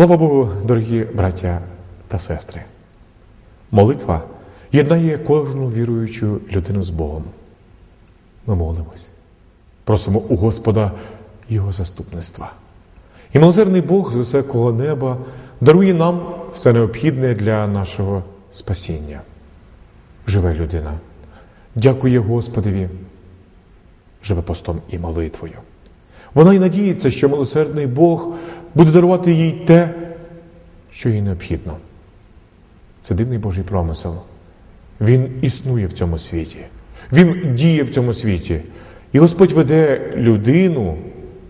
Слава Богу, дорогі браття та сестри. Молитва єднає кожну віруючу людину з Богом. Ми молимось, просимо у Господа Його заступництва. І милосердний Бог з високого неба дарує нам все необхідне для нашого спасіння. Живе людина, дякує Господові, живе постом і молитвою. Вона й надіється, що милосердний Бог буде дарувати їй те, що їй необхідно. Це дивний Божий промисел. Він існує в цьому світі, Він діє в цьому світі. І Господь веде людину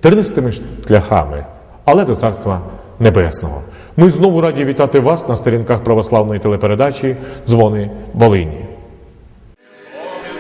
тернистими шляхами, але до Царства Небесного. Ми знову раді вітати вас на сторінках православної телепередачі Дзвони Волині.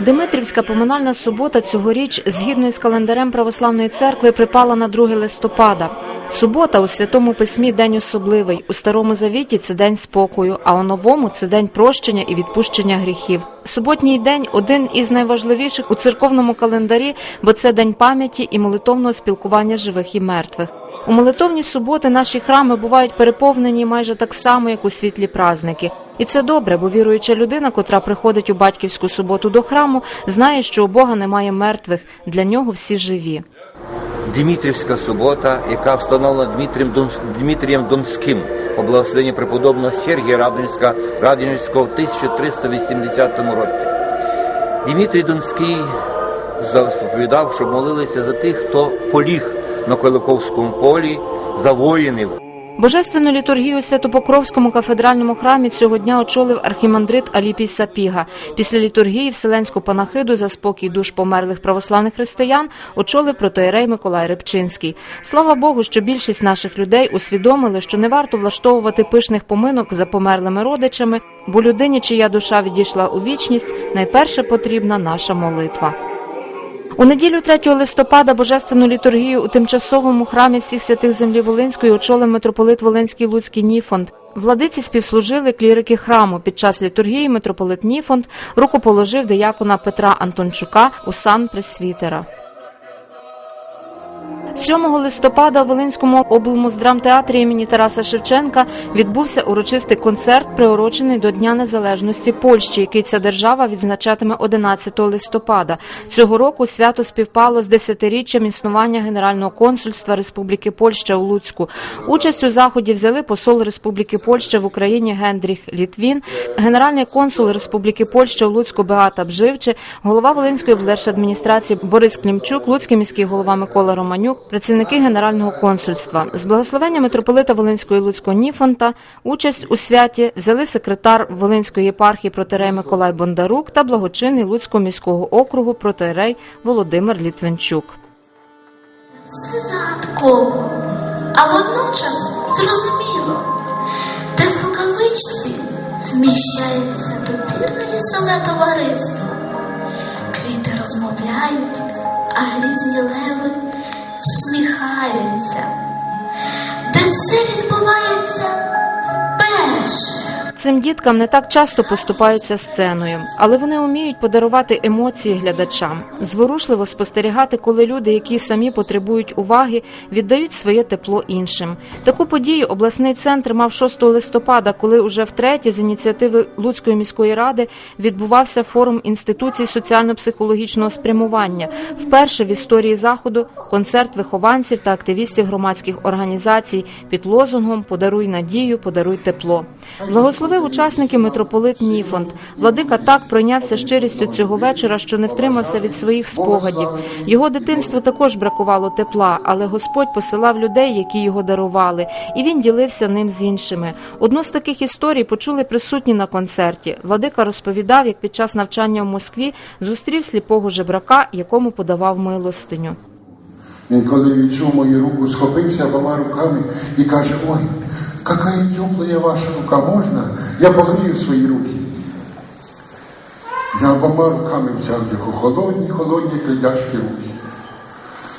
Димитрівська поминальна субота цьогоріч, згідно із календарем православної церкви, припала на 2 листопада. Субота у святому письмі день особливий. У старому завіті це день спокою, а у новому це день прощення і відпущення гріхів. Суботній день один із найважливіших у церковному календарі, бо це день пам'яті і молитовного спілкування живих і мертвих. У молитовні суботи наші храми бувають переповнені майже так само, як у світлі празники. І це добре, бо віруюча людина, котра приходить у батьківську суботу до храму, знає, що у Бога немає мертвих, для нього всі живі. Дмитрівська субота, яка встановлена Дмитрієм, Дон, Дмитрієм Донським по благословенню преподобного Сергія Радонівська, Радонівського в 1380 році. Дмитрій Донський заповідав, щоб молилися за тих, хто поліг на Куликовському полі, за воїнів, Божественну літургію у Святопокровському кафедральному храмі цього дня очолив архімандрит Аліпій Сапіга. Після літургії Вселенську панахиду за спокій душ померлих православних християн очолив протоєрей Миколай Рибчинський. Слава Богу, що більшість наших людей усвідомили, що не варто влаштовувати пишних поминок за померлими родичами, бо людині, чия душа відійшла у вічність, найперше потрібна наша молитва. У неділю 3 листопада божественну літургію у тимчасовому храмі всіх святих землі Волинської очолив митрополит Волинський Луцький Ніфонд. Владиці співслужили клірики храму. Під час літургії митрополит Ніфонд рукоположив деякона Петра Антончука у сан пресвітера. 7 листопада у Волинському облмуздрамтеатрі імені Тараса Шевченка відбувся урочистий концерт, приурочений до Дня Незалежності Польщі, який ця держава відзначатиме 11 листопада. Цього року свято співпало з десятиріччям існування Генерального консульства Республіки Польща у Луцьку. Участь у заході взяли посол Республіки Польща в Україні Гендріх Літвін, генеральний консул Республіки Польща у Луцьку Беата Бживчи, голова Волинської облдержадміністрації Борис Клімчук, Луцький міський голова Микола Романюк, працівники Генерального консульства. З благословення митрополита Волинської Луцького Ніфонта участь у святі взяли секретар Волинської єпархії протирей Миколай Бондарук та благочинний Луцького міського округу протирей Володимир Літвинчук. Загадково, а водночас зрозуміло, де в рукавичці вміщається допірне лісове товариство. Квіти розмовляють, а грізні леви всміхаються. Де все відбувається. Цим діткам не так часто поступаються сценою, але вони вміють подарувати емоції глядачам, зворушливо спостерігати, коли люди, які самі потребують уваги, віддають своє тепло іншим. Таку подію обласний центр мав 6 листопада, коли уже втретє з ініціативи Луцької міської ради відбувався форум інституцій соціально-психологічного спрямування. Вперше в історії заходу концерт вихованців та активістів громадських організацій під лозунгом Подаруй надію, подаруй тепло. Благословив учасників митрополит Ніфонд. Владика так пройнявся щирістю цього вечора, що не втримався від своїх спогадів. Його дитинству також бракувало тепла, але Господь посилав людей, які його дарували, і він ділився ним з іншими. Одну з таких історій почули присутні на концерті. Владика розповідав, як під час навчання в Москві зустрів сліпого жебрака, якому подавав милостиню. Коли відчув мою руку, схопився обома руками і каже, ой, яка теплая ваша рука, можна? Я погрію свої руки. Я обома руками взяв його холодні, холодні кридяшки руки.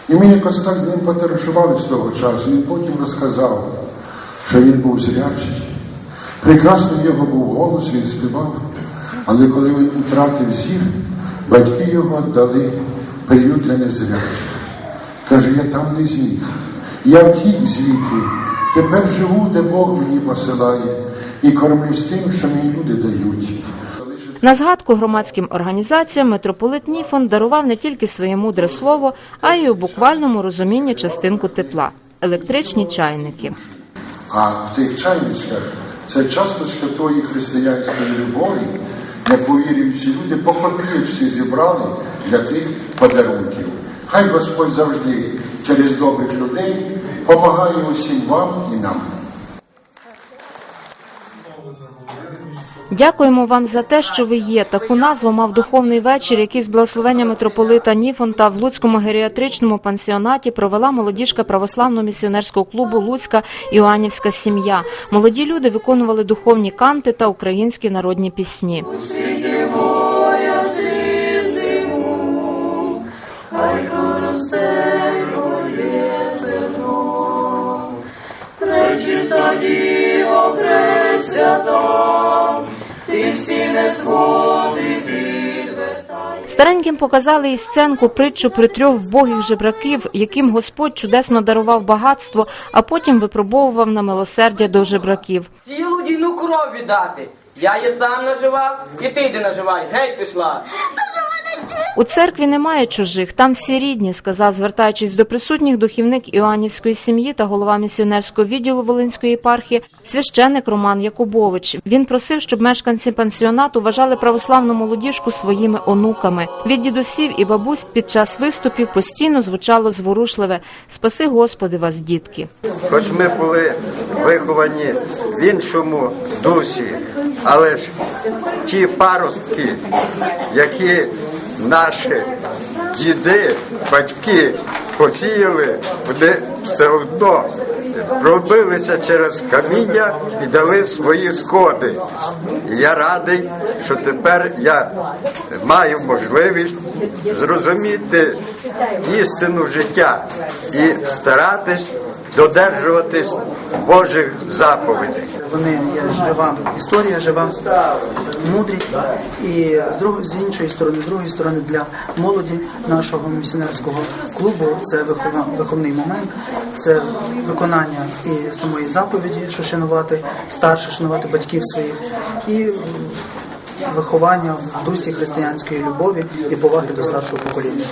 І ми якось так з ним потаришували з того часу. Він потім розказав, що він був зрячий. Прекрасний його був голос, він співав. Але коли він втратив зір, батьки його дали приют для незрячих. Каже, я там не зміг. Я втік звідти Тепер живу, де Бог мені посилає, і кормлюсь тим, що мені люди дають. На згадку громадським організаціям митрополит Ніфон дарував не тільки своє мудре слово, а й у буквальному розумінні частинку тепла електричні чайники. А в тих чайничках це часточка тої християнської любові, яку віруючі люди по копієчці зібрали для тих подарунків. Хай Господь завжди через добрих людей помагає усім вам і нам. Дякуємо вам за те, що ви є. Таку назву мав духовний вечір, який з благословення митрополита Ніфонта в Луцькому геріатричному пансіонаті провела молодіжка православного місіонерського клубу Луцька Іоаннівська сім'я. Молоді люди виконували духовні канти та українські народні пісні. Стареньким показали і сценку притчу про трьох вбогих жебраків, яким Господь чудесно дарував багатство, а потім випробовував на милосердя до жебраків. Цілу дійну кров віддати. Я її сам наживав, і ти йди наживай. Геть пішла. У церкві немає чужих, там всі рідні, сказав, звертаючись до присутніх духівник Іоаннівської сім'ї та голова місіонерського відділу Волинської єпархії, священик Роман Якубович. Він просив, щоб мешканці пансіонату вважали православну молодіжку своїми онуками. Від дідусів і бабусь під час виступів постійно звучало зворушливе Спаси Господи вас, дітки. Хоч ми були виховані в іншому дусі, але ж ті паростки, які наші діди, батьки посіяли, вони все одно пробилися через каміння і дали свої сходи. Я радий, що тепер я маю можливість зрозуміти істину життя і старатись додержуватись Божих заповідей. Вони є жива історія, жива мудрість. І з другої з іншої сторони, з другої сторони, для молоді нашого місіонерського клубу це вихова, виховний момент, це виконання і самої заповіді, що шанувати старше, шанувати батьків своїх, і виховання в дусі християнської любові і поваги до старшого покоління.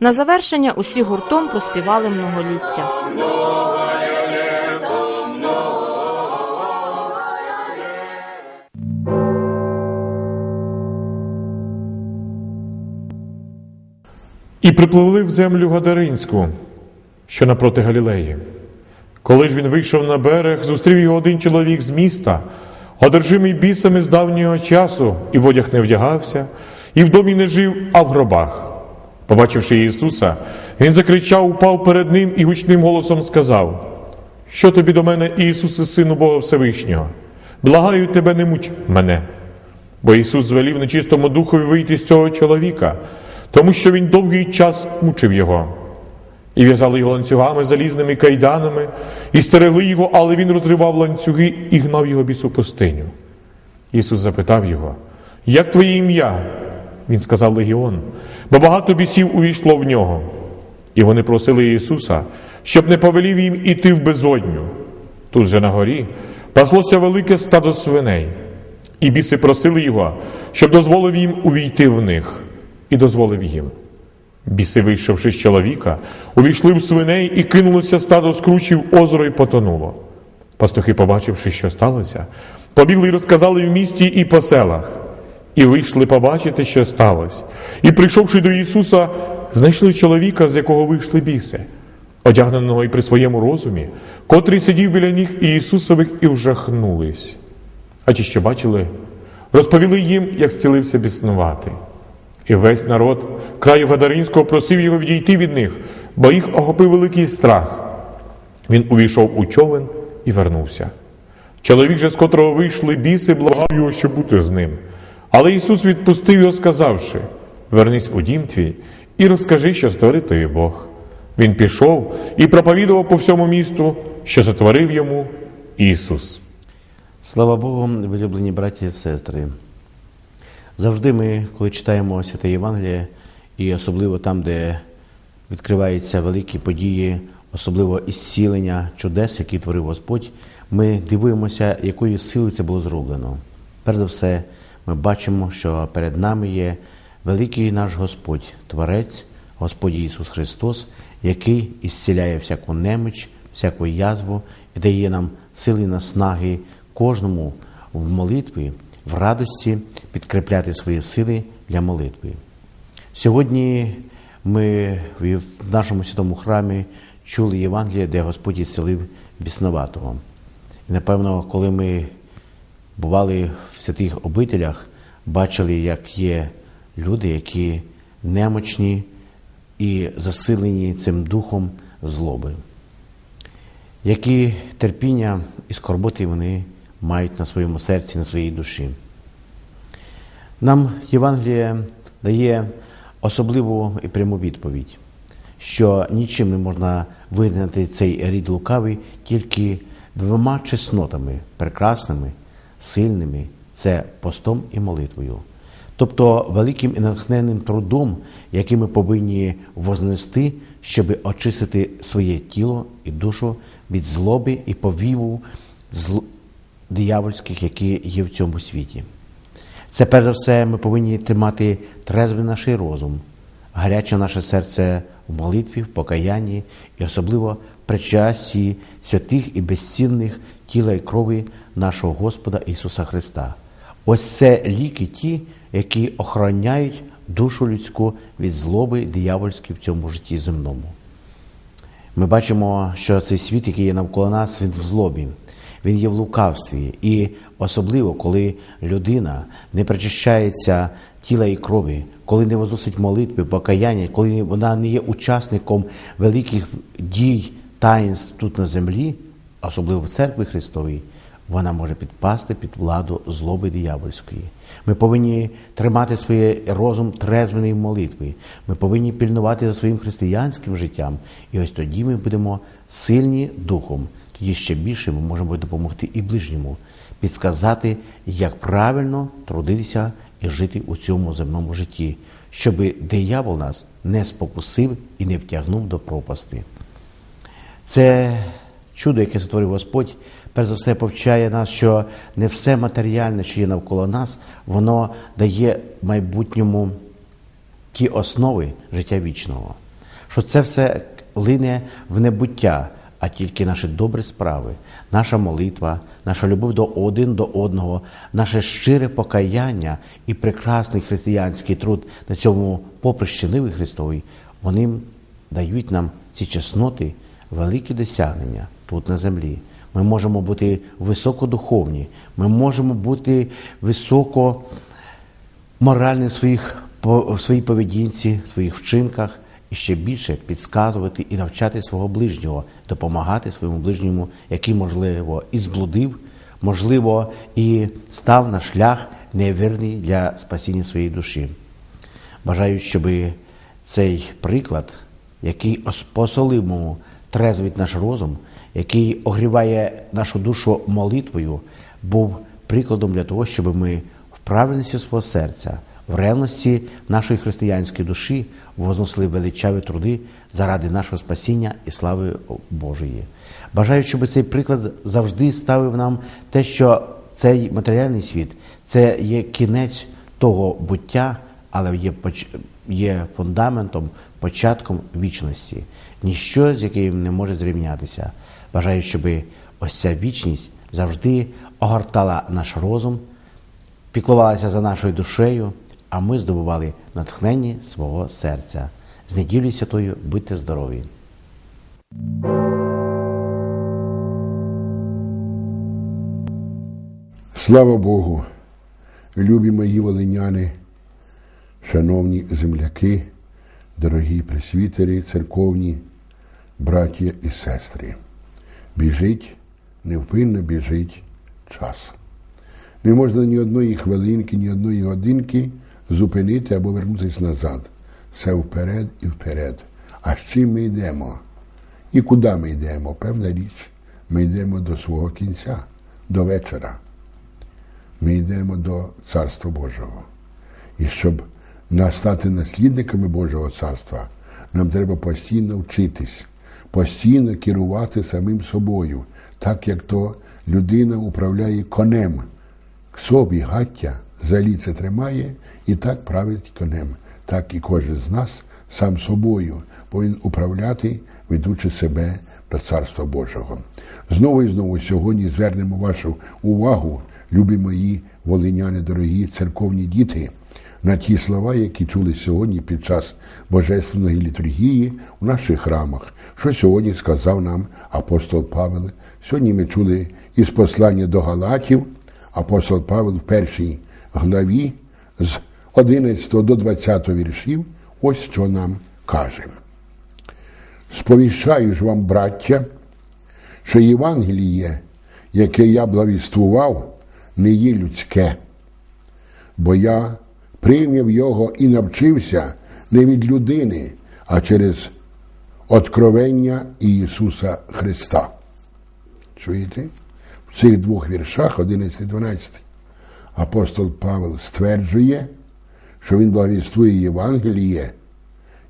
На завершення усі гуртом проспівали многоліття. І припливли в землю Гадаринську, що напроти Галілеї. Коли ж він вийшов на берег, зустрів його один чоловік з міста, одержимий бісами з давнього часу, і в одяг не вдягався, і в домі не жив, а в гробах. Побачивши Ісуса, він закричав, упав перед ним і гучним голосом сказав: Що тобі до мене, Ісусе, Сину Бога Всевишнього? Благаю тебе, не муч мене. Бо Ісус звелів нечистому духові вийти з цього чоловіка, тому що він довгий час мучив його. І в'язали його ланцюгами залізними кайданами, і стерегли його, але він розривав ланцюги і гнав його біс у пустиню. Ісус запитав його, як твоє ім'я? Він сказав Легіон, бо багато бісів увійшло в нього. І вони просили Ісуса, щоб не повелів їм іти в безодню. Тут же на горі паслося велике стадо свиней, і біси просили його, щоб дозволив їм увійти в них, і дозволив їм. Біси, вийшовши з чоловіка, увійшли в свиней і кинулося стадо скручів озеро і потонуло. Пастухи, побачивши, що сталося, побігли і розказали в місті і по селах, і вийшли побачити, що сталося. І, прийшовши до Ісуса, знайшли чоловіка, з якого вийшли біси, одягненого і при своєму розумі, котрий сидів біля ніг Ісусових, і вжахнулись. А ті, що бачили, розповіли їм, як зцілився біснувати. І весь народ краю Гадаринського просив його відійти від них, бо їх охопив великий страх. Він увійшов у човен і вернувся. Чоловік же, з котрого вийшли біси, благав його, щоб бути з ним. Але Ісус відпустив його, сказавши: Вернись у дім твій і розкажи, що створив тобі Бог. Він пішов і проповідував по всьому місту, що затворив йому Ісус. Слава Богу, вилюблені браті і сестри. Завжди ми, коли читаємо Святе Євангеліє, і особливо там, де відкриваються великі події особливо ісцілення чудес, які творив Господь, ми дивуємося, якою силою це було зроблено. Перш за все, ми бачимо, що перед нами є великий наш Господь, Творець, Господь Ісус Христос, який ісціляє всяку неміч, всяку язву і дає нам сили наснаги кожному в молитві, в радості підкріпляти свої сили для молитви. Сьогодні ми в нашому святому храмі чули Євангеліє, де Господь ісцелив біснуватого. І напевно, коли ми бували в святих обителях, бачили, як є люди, які немочні і засилені цим духом злоби. Які терпіння і скорботи вони мають на своєму серці, на своїй душі. Нам Євангеліє дає особливу і пряму відповідь, що нічим не можна вигнати цей рід лукавий тільки двома чеснотами прекрасними, сильними це постом і молитвою. Тобто великим і натхненним трудом, який ми повинні вознести, щоб очистити своє тіло і душу від злоби і повіву. Диявольських, які є в цьому світі. Це перш за все ми повинні тримати трезвий наш розум, гаряче наше серце в молитві, в покаянні і особливо причасті святих і безцінних тіла і крові нашого Господа Ісуса Христа. Ось це ліки ті, які охороняють душу людську від злоби диявольської в цьому житті земному. Ми бачимо, що цей світ, який є навколо нас, він в злобі, він є в лукавстві. І особливо, коли людина не причащається тіла і крові, коли не возносить молитви, покаяння, коли вона не є учасником великих дій, таїнств тут на землі, особливо в церкві Христовій, вона може підпасти під владу злоби диявольської. Ми повинні тримати свій розум трезвений в молитві. Ми повинні пільнувати за своїм християнським життям. І ось тоді ми будемо сильні духом. Тоді ще більше ми можемо допомогти і ближньому, підсказати, як правильно трудитися і жити у цьому земному житті, щоб диявол нас не спокусив і не втягнув до пропасти. Це чудо, яке створив Господь, перш за все повчає нас, що не все матеріальне, що є навколо нас, воно дає майбутньому ті основи життя вічного. Що це все лине в небуття, а тільки наші добрі справи, наша молитва, наша любов до один до одного, наше щире покаяння і прекрасний християнський труд на цьому поприщі Ниви Христовій, вони дають нам ці чесноти, великі досягнення тут на землі. Ми можемо бути високодуховні, ми можемо бути високо моральні в, своїх, в своїй поведінці, в своїх вчинках і ще більше підказувати і навчати свого ближнього, допомагати своєму ближньому, який, можливо, і зблудив, можливо, і став на шлях невірний для спасіння своєї душі. Бажаю, щоб цей приклад, який посолимому трезвить наш розум, який огріває нашу душу молитвою, був прикладом для того, щоб ми в правильності свого серця, в ревності нашої християнської душі возносили величаві труди заради нашого спасіння і слави Божої. Бажаю, щоб цей приклад завжди ставив нам те, що цей матеріальний світ це є кінець того буття, але є є фундаментом, початком вічності, ніщо з яким не може зрівнятися. Бажаю, щоб ось ця вічність завжди огортала наш розум, піклувалася за нашою душею, а ми здобували натхнення свого серця. З неділі святою будьте здорові! Слава Богу, любі мої волиняни, шановні земляки, дорогі пресвітери, церковні, браті і сестри. Біжить, невпинно біжить час. Не можна ні одної хвилинки, ні одної годинки зупинити або вернутися назад. Все вперед і вперед. А з чим ми йдемо? І куди ми йдемо? Певна річ, ми йдемо до свого кінця, до вечора. Ми йдемо до Царства Божого. І щоб стати наслідниками Божого Царства, нам треба постійно вчитись, постійно керувати самим собою, так як то людина управляє конем. К собі гаття за ліце тримає і так править конем. Так і кожен з нас сам собою повинен управляти, ведучи себе до Царства Божого. Знову і знову сьогодні звернемо вашу увагу, любі мої волиняни, дорогі церковні діти, на ті слова, які чули сьогодні під час Божественної літургії у наших храмах, що сьогодні сказав нам апостол Павел. Сьогодні ми чули із послання до Галатів, апостол Павел в першій главі з 11 до 20 віршів, ось що нам каже. Сповіщаю ж вам, браття, що Євангеліє, яке я благовіствував, не є людське, бо я прийняв його і навчився не від людини, а через откровення Ісуса Христа. Чуєте? В цих двох віршах, 11 і 12, апостол Павел стверджує, що він благовіствує Євангеліє,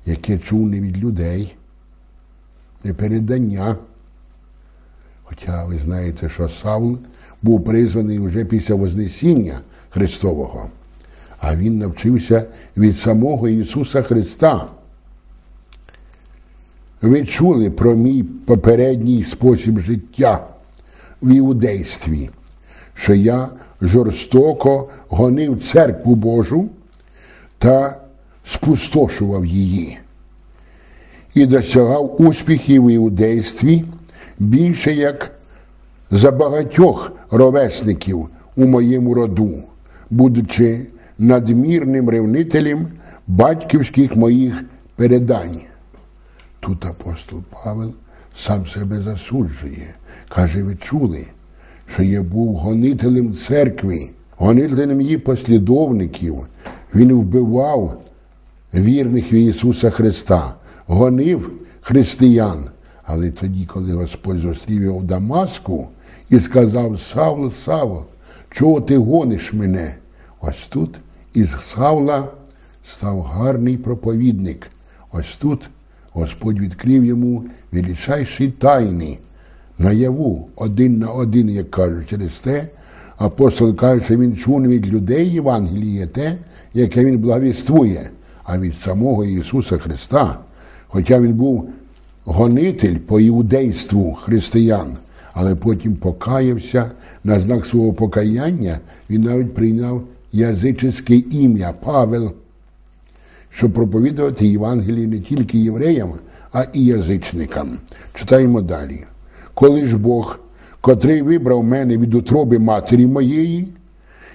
яке чув не від людей, не передання. Хоча ви знаєте, що Савл був призваний вже після Вознесіння Христового, а він навчився від самого Ісуса Христа. Ви чули про мій попередній спосіб життя в іудействі, що я жорстоко гонив церкву Божу та спустошував її і досягав успіхів в іудействі більше як за багатьох ровесників у моєму роду, будучи надмірним ревнителем батьківських моїх передань. Тут апостол Павел сам себе засуджує. Каже, ви чули, що я був гонителем церкви, гонителем її послідовників. Він вбивав вірних в Ісуса Христа, гонив християн. Але тоді, коли Господь зустрів його в Дамаску і сказав: Савл, Савл, чого ти гониш мене? Ось тут із Савла став гарний проповідник. Ось тут Господь відкрив йому величайші тайни наяву один на один, як кажуть, через те. Апостол каже, що він чув від людей Євангеліє те, яке він благовіствує, а від самого Ісуса Христа. Хоча він був гонитель по іудейству християн, але потім покаявся на знак свого покаяння, він навіть прийняв язичське ім'я Павел, щоб проповідувати Євангеліє не тільки євреям, а і язичникам. Читаємо далі. Коли ж Бог, котрий вибрав мене від утроби матері моєї,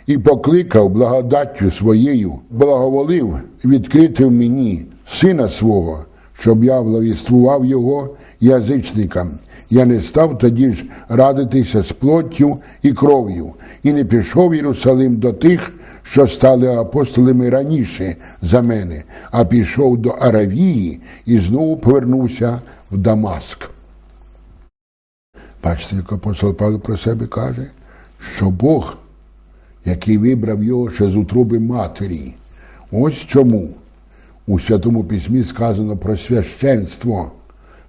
і покликав благодаттю своєю, благоволив відкрити в мені сина свого, щоб я благовіствував його язичникам. Я не став тоді ж радитися з плоттю і кров'ю, і не пішов Єрусалим до тих, що стали апостолами раніше за мене, а пішов до Аравії і знову повернувся в Дамаск. Бачите, як апостол Павло про себе каже, що Бог, який вибрав його ще з утроби матері, ось чому у Святому Письмі сказано про священство,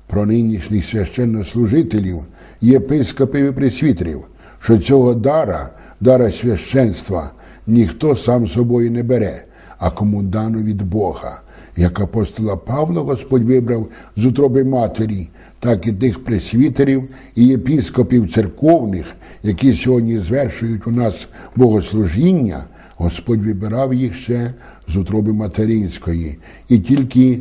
про нинішніх священнослужителів, єпископів і пресвітерів, що цього дара, дара священства, ніхто сам собою не бере, а кому дано від Бога. Як апостола Павла Господь вибрав з утроби матері, так і тих пресвітерів і єпіскопів церковних, які сьогодні звершують у нас богослужіння, Господь вибирав їх ще з утроби материнської. І тільки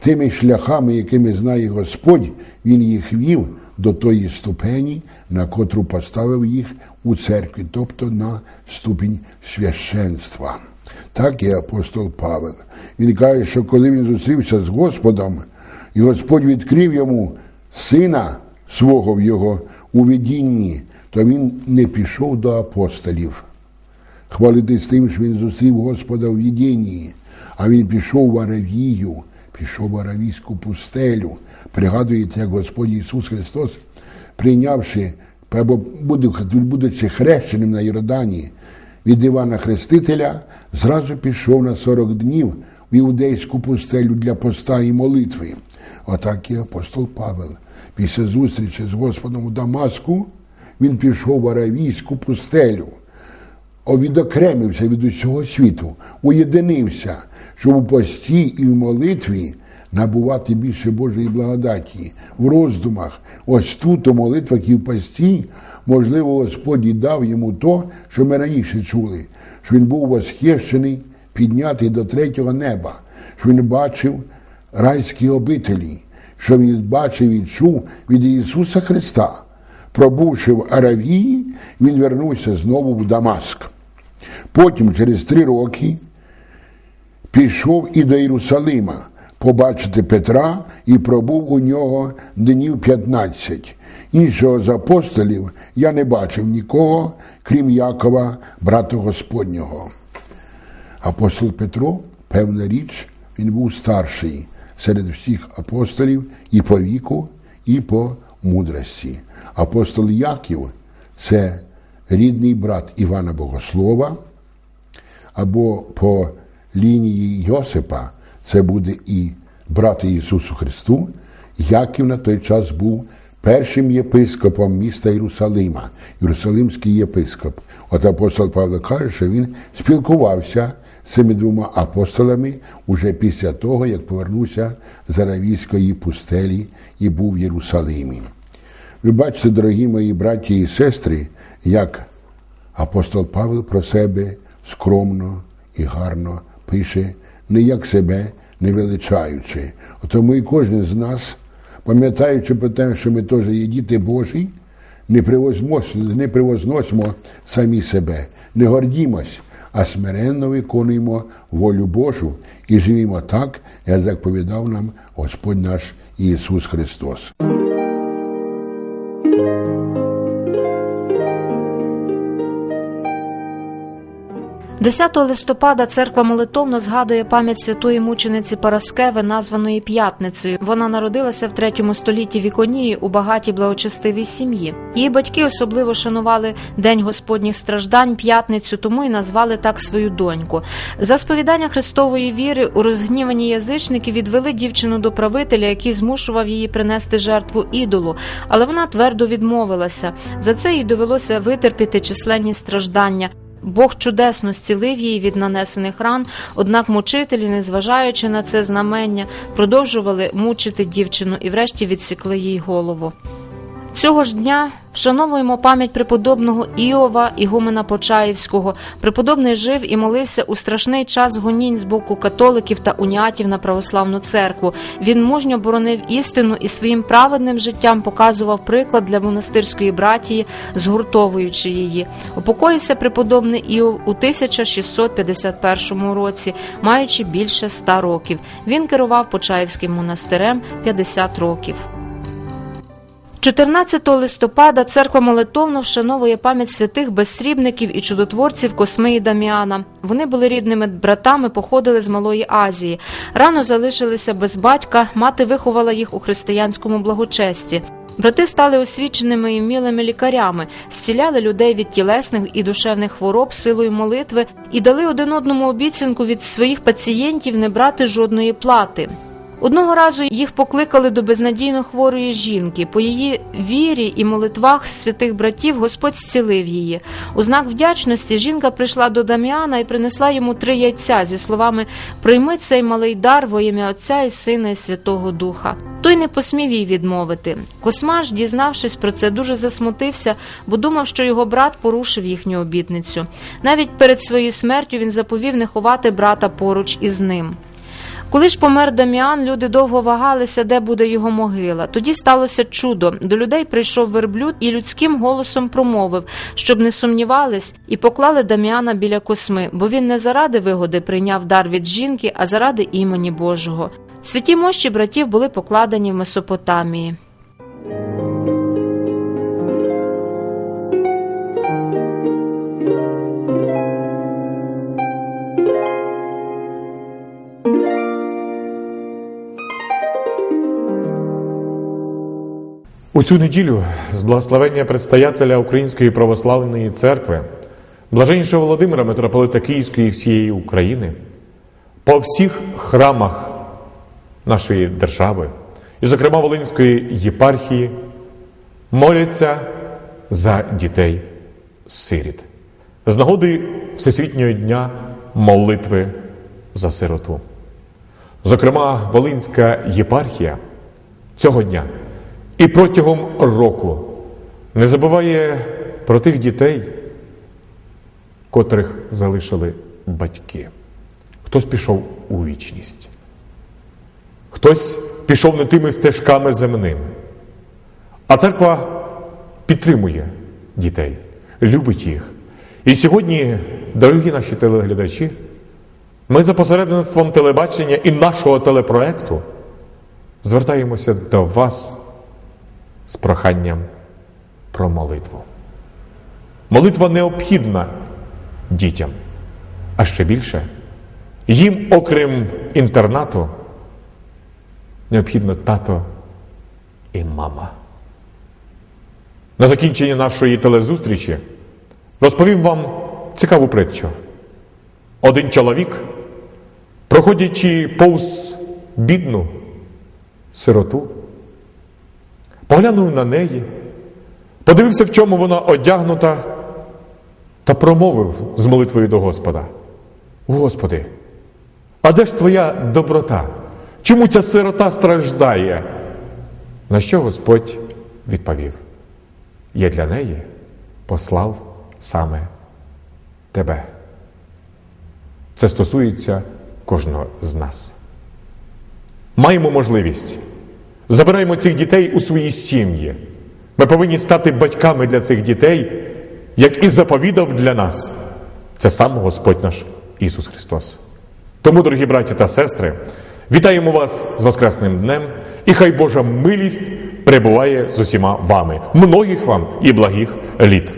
тими шляхами, якими знає Господь, Він їх вів до тої ступені, на котру поставив їх у церкві, тобто на ступінь священства. Так і апостол Павел. Він каже, що коли він зустрівся з Господом, і Господь відкрив йому сина свого в його у видінні, то він не пішов до апостолів. Хвалитись тим, що він зустрів Господа в видінні, а він пішов в Аравію, пішов в Аравійську пустелю. Пригадуєте, як Господь Ісус Христос, прийнявши, або будучи хрещеним на Йордані від Івана Хрестителя, зразу пішов на 40 днів в іудейську пустелю для поста і молитви. Отак і апостол Павел. Після зустрічі з Господом у Дамаску він пішов в Аравійську пустелю, відокремився від усього світу, уєдинився, щоб у пості і в молитві набувати більше Божої благодаті, в роздумах. Ось тут, у молитвах і в пості, можливо, Господь і дав йому то, що ми раніше чули, що він був восхищений, піднятий до третього неба, що він бачив райські обителі, що він бачив і чув від Ісуса Христа. Пробувши в Аравії, він вернувся знову в Дамаск. Потім, через три роки, пішов і до Єрусалима побачити Петра і пробув у нього днів 15. Іншого з апостолів я не бачив нікого, крім Якова, брата Господнього. Апостол Петро, певна річ, він був старший серед всіх апостолів і по віку, і по мудрості. Апостол Яків це рідний брат Івана Богослова, або по лінії Йосипа це буде і брат Ісусу Христу. Яків на той час був першим єпископом міста Єрусалима, Єрусалимський єпископ. От апостол Павло каже, що він спілкувався з цими двома апостолами уже після того, як повернувся з Аравійської пустелі і був в Єрусалимі. Ви бачите, дорогі мої браті і сестри, як апостол Павло про себе скромно і гарно пише, не як себе не величаючи. Тому і кожен з нас, пам'ятаючи про те, що ми теж є діти Божі, не привозносимо, не привозносимо самі себе, не гордімось, а смиренно виконуємо волю Божу і живімо так, як заповідав нам Господь наш Ісус Христос. 10 листопада церква молитовно згадує пам'ять святої мучениці Параскеви, названої П'ятницею. Вона народилася в третьому столітті в Іконії у багатій благочестивій сім'ї. Її батьки особливо шанували День Господніх страждань, п'ятницю, тому і назвали так свою доньку. За сповідання Христової віри у розгнівані язичники відвели дівчину до правителя, який змушував її принести жертву ідолу, але вона твердо відмовилася. За це їй довелося витерпіти численні страждання. Бог чудесно зцілив її від нанесених ран, однак мучителі, незважаючи на це знамення, продовжували мучити дівчину і врешті відсікли їй голову. Цього ж дня вшановуємо пам'ять преподобного Іова, ігумена Почаївського. Преподобний жив і молився у страшний час гонінь з боку католиків та уніатів на православну церкву. Він мужньо боронив істину і своїм праведним життям показував приклад для монастирської братії, згуртовуючи її. Упокоївся преподобний Іов у 1651 році, маючи більше ста років. Він керував Почаївським монастирем 50 років. 14 листопада церква молитовно вшановує пам'ять святих безсрібників і чудотворців Косми і Даміана. Вони були рідними братами, походили з Малої Азії. Рано залишилися без батька, мати виховала їх у християнському благочесті. Брати стали освіченими і вмілими лікарями, зціляли людей від тілесних і душевних хвороб силою молитви і дали один одному обіцянку від своїх пацієнтів не брати жодної плати. Одного разу їх покликали до безнадійно хворої жінки. По її вірі і молитвах святих братів Господь зцілив її. У знак вдячності жінка прийшла до Дам'яна і принесла йому три яйця зі словами Прийми цей малий дар во ім'я Отця і Сина і Святого Духа. Той не посмів їй відмовити. Космаш, дізнавшись про це, дуже засмутився, бо думав, що його брат порушив їхню обітницю. Навіть перед своєю смертю він заповів не ховати брата поруч із ним. Коли ж помер Даміан, люди довго вагалися, де буде його могила. Тоді сталося чудо. До людей прийшов верблюд і людським голосом промовив, щоб не сумнівались, і поклали Даміана біля косми, бо він не заради вигоди прийняв дар від жінки, а заради імені Божого. Святі мощі братів були покладені в Месопотамії. У цю неділю з благословення предстоятеля Української православної церкви, блаженнішого Володимира, митрополита Київської всієї України, по всіх храмах нашої держави, і, зокрема, Волинської єпархії, моляться за дітей сиріт з нагоди Всесвітнього дня молитви за сироту. Зокрема, Волинська єпархія цього дня і протягом року не забуває про тих дітей, котрих залишили батьки. Хтось пішов у вічність, хтось пішов не тими стежками земними. А церква підтримує дітей, любить їх. І сьогодні, дорогі наші телеглядачі, ми за посередництвом телебачення і нашого телепроекту звертаємося до вас з проханням про молитву. Молитва необхідна дітям, а ще більше їм, окрім інтернату, необхідно тато і мама. На закінчення нашої телезустрічі розповім вам цікаву притчу. Один чоловік, проходячи повз бідну сироту, поглянув на неї, подивився, в чому вона одягнута, та промовив з молитвою до Господа: Господи, а де ж твоя доброта? Чому ця сирота страждає? На що Господь відповів: Я для неї послав саме тебе. Це стосується кожного з нас. Маємо можливість. Забираємо цих дітей у свої сім'ї. Ми повинні стати батьками для цих дітей, як і заповідав для нас. Це сам Господь наш Ісус Христос. Тому, дорогі браті та сестри, вітаємо вас з Воскресним днем, і хай Божа милість перебуває з усіма вами. Многих вам і благих літ.